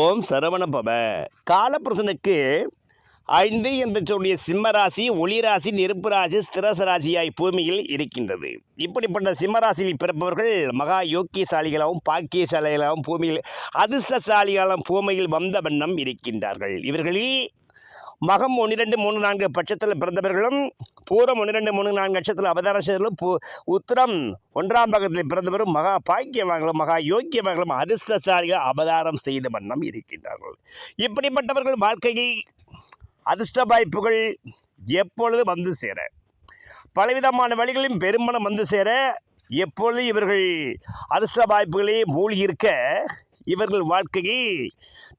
ஓம் சரவணபவ காலப்பிரசனுக்கு ஐந்து என்று சொல்லிய சிம்மராசி ஒளிராசி நெருப்பு ராசி ஸ்திரச ராசியாய் பூமியில் இருக்கின்றது. இப்படிப்பட்ட சிம்மராசியில் பிறப்பவர்கள் மகா யோக்கியசாலிகளாகவும் பாக்கியசாலிகளாகவும் பூமியில் அதிர்ஷ்டசாலிகளாகவும் பூமியில் வந்த வண்ணம் இருக்கின்றார்கள். இவர்களில் மகம் ஒன்னிரெண்டு மூணு நான்கு பட்சத்தில் பிறந்தவர்களும் பூரம் ஒன்னிரெண்டு மூணு நான்கு லட்சத்தில் அவதாரர்களும் பூ உத்திரம் ஒன்றாம் பாகத்தில் பிறந்தவரும் மகா பாக்கியவான்களும் மகா யோக்கியவான்களும் அதிர்ஷ்டசாலிகள் அவதாரம் செய்த வண்ணம் இருக்கின்றார்கள். இப்படிப்பட்டவர்கள் வாழ்க்கையில் அதிர்ஷ்ட வாய்ப்புகள் எப்பொழுது வந்து சேர பலவிதமான வழிகளிலும் பெருமளம் வந்து சேர எப்பொழுது இவர்கள் அதிர்ஷ்ட வாய்ப்புகளே மூழ்கியிருக்க இவர்கள் வாழ்க்கையில்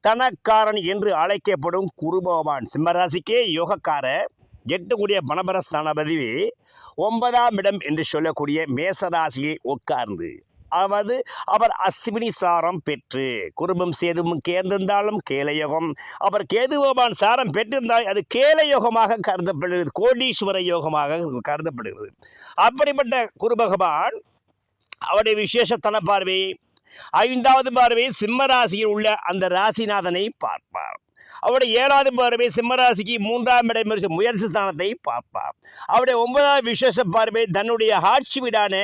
தனக்காரன் என்று அழைக்கப்படும் குருபகவான் சிம்மராசிக்கே யோகக்கார எட்டக்கூடிய பணபர ஸ்தானபதி ஒன்பதாம் இடம் என்று சொல்லக்கூடிய மேசராசியை உட்கார்ந்து அவது அவர் அஸ்வினி சாரம் பெற்று குடும்பம் சேதும் கேந்திருந்தாலும் கேலயோகம் அவர் கேதுபகவான் சாரம் பெற்றிருந்தால் அது கேலயோகமாக கருதப்படுகிறது கோடீஸ்வர யோகமாக கருதப்படுகிறது. அப்படிப்பட்ட குரு பகவான் அவருடைய விசேஷத்தன பார்வை ஐந்தாவது பார்வை சிம்ம ராசியில் உள்ள அந்த ராசிநாதனை பார்ப்பார். அவருடைய ஏழாவது பார்வை சிம்மராசிக்கு மூன்றாம் இடம் முயற்சி ஸ்தானத்தை பார்ப்பார். அவருடைய ஒன்பதாவது விசேஷ பார்வை தன்னுடைய ஆட்சி வீடான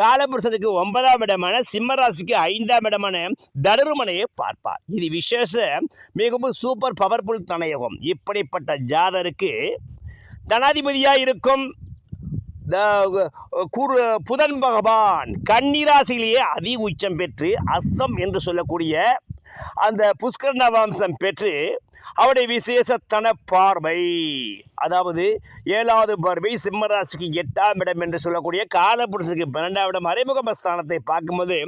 காலபுருஷனுக்கு ஒன்பதாம் இடமான சிம்மராசிக்கு ஐந்தாம் இடமான தருமனையை பார்ப்பார். இது விசேஷ மிகவும் சூப்பர் பவர்ஃபுல் தனயகம். இப்படிப்பட்ட ஜாதருக்கு தனாதிபதியாக இருக்கும் குரு புதன் பகவான் கன்னிராசியிலேயே அதி உச்சம் பெற்று அஸ்தம் என்று சொல்லக்கூடிய அந்த புஷ்கர நவாம்சம் பெற்று அவருடைய விசேஷத்தன பார்வை. அதாவது ஏழாவது பார்வை சிம்மராசிக்கு எட்டாம் இடம் என்று சொல்லக்கூடிய காலப்புருஷுக்கு பன்னெண்டாம் இடம் மறைமுக ஸ்தானத்தை பார்க்கும்போது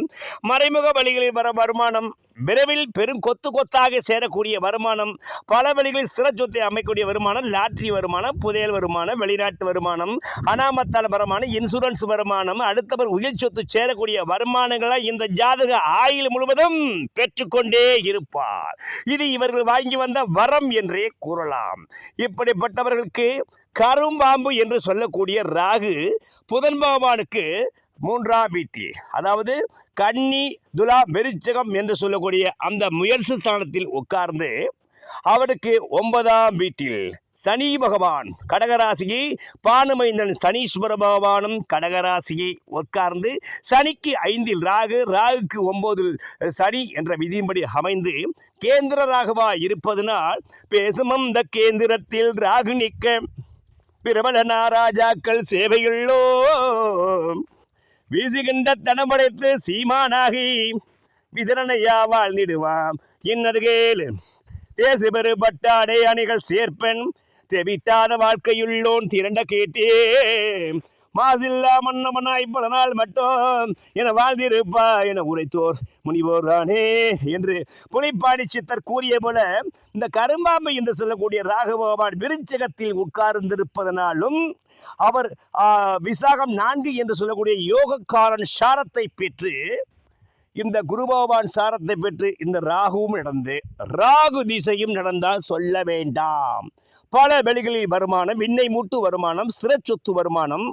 மறைமுக வழிகளில் வர வருமானம் விரைவில் பெரும் கொத்து கொத்தாக சேரக்கூடிய வருமானம் பல வழிகளில் ஸ்திர சொத்தை அமைக்கக்கூடிய வருமானம் லாட்ரி வருமானம் புதையல் வருமானம் வெளிநாட்டு வருமானம் அனாமத்தால் வருமானம் இன்சூரன்ஸ் வருமானம் அடுத்தவர் உயிர் சொத்து சேரக்கூடிய வருமானங்களை இந்த ஜாதக ஆயுள் முழுவதும் பெற்றுக்கொண்டே இருப்பார். இது இவர்கள் வாங்கி வந்த வரம் என்றே கூறலாம். இப்படிப்பட்டவர்களுக்கு கரும்பாம்பு என்று சொல்லக்கூடிய ராகு புதன் பகவானுக்கு மூன்றாம் வீட்டி. அதாவது கன்னி துலா மெருச்சகம் என்று சொல்லக்கூடிய அந்த முயற்சி ஸ்தானத்தில் உட்கார்ந்து அவருக்கு ஒன்பதாம் வீட்டில் சனி பகவான் கடகராசிகி பானுமைந்தன் சனீஸ்வர பகவானும் கடகராசியை உட்கார்ந்து சனிக்கு ஐந்தில் ராகு ராகுக்கு ஒன்பதில் சனி என்ற விதியின்படி அமைந்து கேந்திர ராகுவா இருப்பதனால் பேசும் அந்த கேந்திரத்தில் ராகு நிற்க. பிரபல நாராஜாக்கள் சேவையுள்ளோ வீசுகின்ற தனமடைத்து சீமானாகி விதரணையா வாழ்ந்திடுவாம். கேளு. தேசு பெறுபட்டாடை அணிகள் சேர்ப்பன் தெவிட்டாத வாழ்க்கையுள்ளோன் திரண்ட கேட்டே மாசில்லா மன்னமனாய் பல நாள் மட்டும் என வாழ்ந்திருப்பா என உரைத்தோர் முனிவோரானே என்று புலிப்பாடி சித்தர் கூறிய போல இந்த கரும்பாம்பு என்று சொல்லக்கூடிய ராகபகவான் விருச்சகத்தில் உட்கார்ந்திருப்பதனாலும் அவர் விசாகம் நான்கு என்று சொல்லக்கூடிய யோகக்காரன் சாரத்தை பெற்று இந்த குரு பகவான் சாரத்தை பெற்று இந்த ராகுவும் நடந்து ராகு திசையும் நடந்தால் சொல்ல வேண்டாம். பல வெளிகளில் வருமானம் விண்ணை மூட்டு வருமானம் ஸ்திர சொத்து வருமானம்.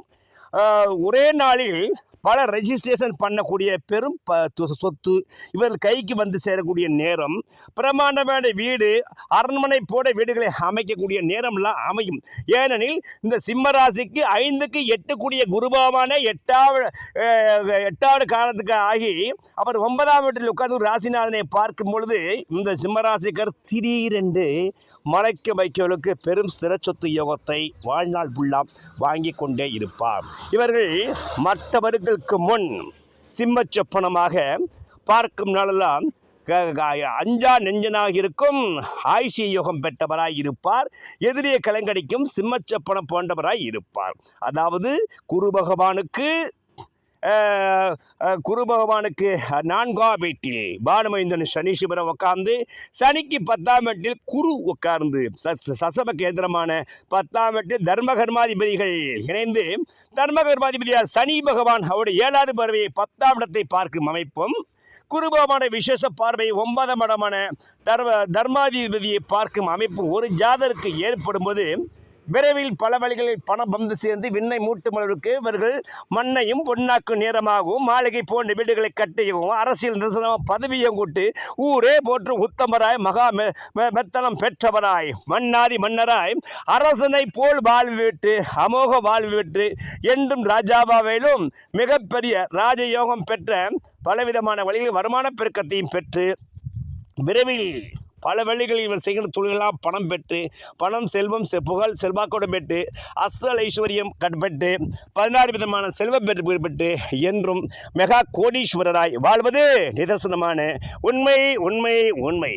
ஒரே நாளில் பல ரெஜிஸ்ட்ரேஷன் பண்ணக்கூடிய பெரும் ப சொத்து இவர்கள் கைக்கு வந்து சேரக்கூடிய நேரம் பிரமாண்டமான வீடு அரண்மனை போட வீடுகளை அமைக்கக்கூடிய நேரம்லாம் அமையும். ஏனெனில் இந்த சிம்மராசிக்கு ஐந்துக்கு எட்டுக்கூடிய குருபாவான எட்டாவது எட்டாவது காலத்துக்கு ஆகி அவர் ஒன்பதாம் வீட்டில் உட்கார்ந்து ராசிநாதனை பார்க்கும் பொழுது இந்த சிம்மராசிக்கர் திடீரென்று மலைக்க வைக்கவர்களுக்கு பெரும் சிறச்சொத்து யோகத்தை வாழ்நாள் ஃபுல்லாம் வாங்கி கொண்டே இருப்பார். இவர்கள் மற்றவர்கள் ஆண்டுகளுக்கு முன் சிம்மச் சொப்பனமாக பார்க்கும் நாளெல்லாம் க- க- அஞ்சா நெஞ்சனாக இருக்கும். ஆயிஷி யோகம் பெற்றவராய் இருப்பார். எதிரியை கலங்கடிக்கும் சிம்மச்சப்பனம் போன்றவராய் இருப்பார். அதாவது குரு பகவானுக்கு குரு பகவானுக்கு நான்காம் வீட்டில் பானுமைந்தன் சனி சிவரம் உட்கார்ந்து சனிக்கு பத்தாம் வீட்டில் குரு உட்கார்ந்து ச- சசப கேந்திரமான பத்தாம் வீட்டில் தர்மகர்மாதிபதிகள் இணைந்து தர்மகர்மாதிபதியார் சனி பகவான் அவருடைய ஏழாவது பறவையை பத்தாம் இடத்தை பார்க்கும் அமைப்பும் குருபமான விசேஷ பார்வை ஒன்பதாம் இடமான தர்ம தர்மாதிபதியை பார்க்கும் அமைப்பு ஒரு ஜாதருக்கு ஏற்படும் போது விரைவில் பல வழிகளில் பணம் வந்து சேர்ந்து விண்ணை மூட்டும் அளவிற்கு இவர்கள் மண்ணையும் பொன்னாக்கும் நேரமாகவும் மாளிகை போன்ற வீடுகளை கட்டியவும் அரசியல் நிரசனமாக பதவியும் கூட்டு ஊரே போற்று உத்தமராய் மகா மெ- மெத்தனம் பெற்றவராய் மன்னாதி மன்னராய் அரசனை போல் வாழ்வு விட்டு அமோக வாழ்வு விட்டு என்றும் ராஜாவாவேலும் மிகப்பெரிய ராஜயோகம் பெற்ற பலவிதமான வழிகளில் வருமான பெருக்கத்தையும் பெற்று விரைவில் பல வழிகளில் இவர் செய்கிற தொழிலெல்லாம் பணம் பெற்று பணம் செல்வம் செ- புகழ் செல்வாக்கோடு பெற்று அஸ்தல் ஐஸ்வர்யம் கட்பட்டு பதினாறு விதமான செல்வம் பெற்று பெற்று என்றும் மெகா கோடீஸ்வரராய் வாழ்வது நிதர்சனமான உண்மை உண்மை உண்மை.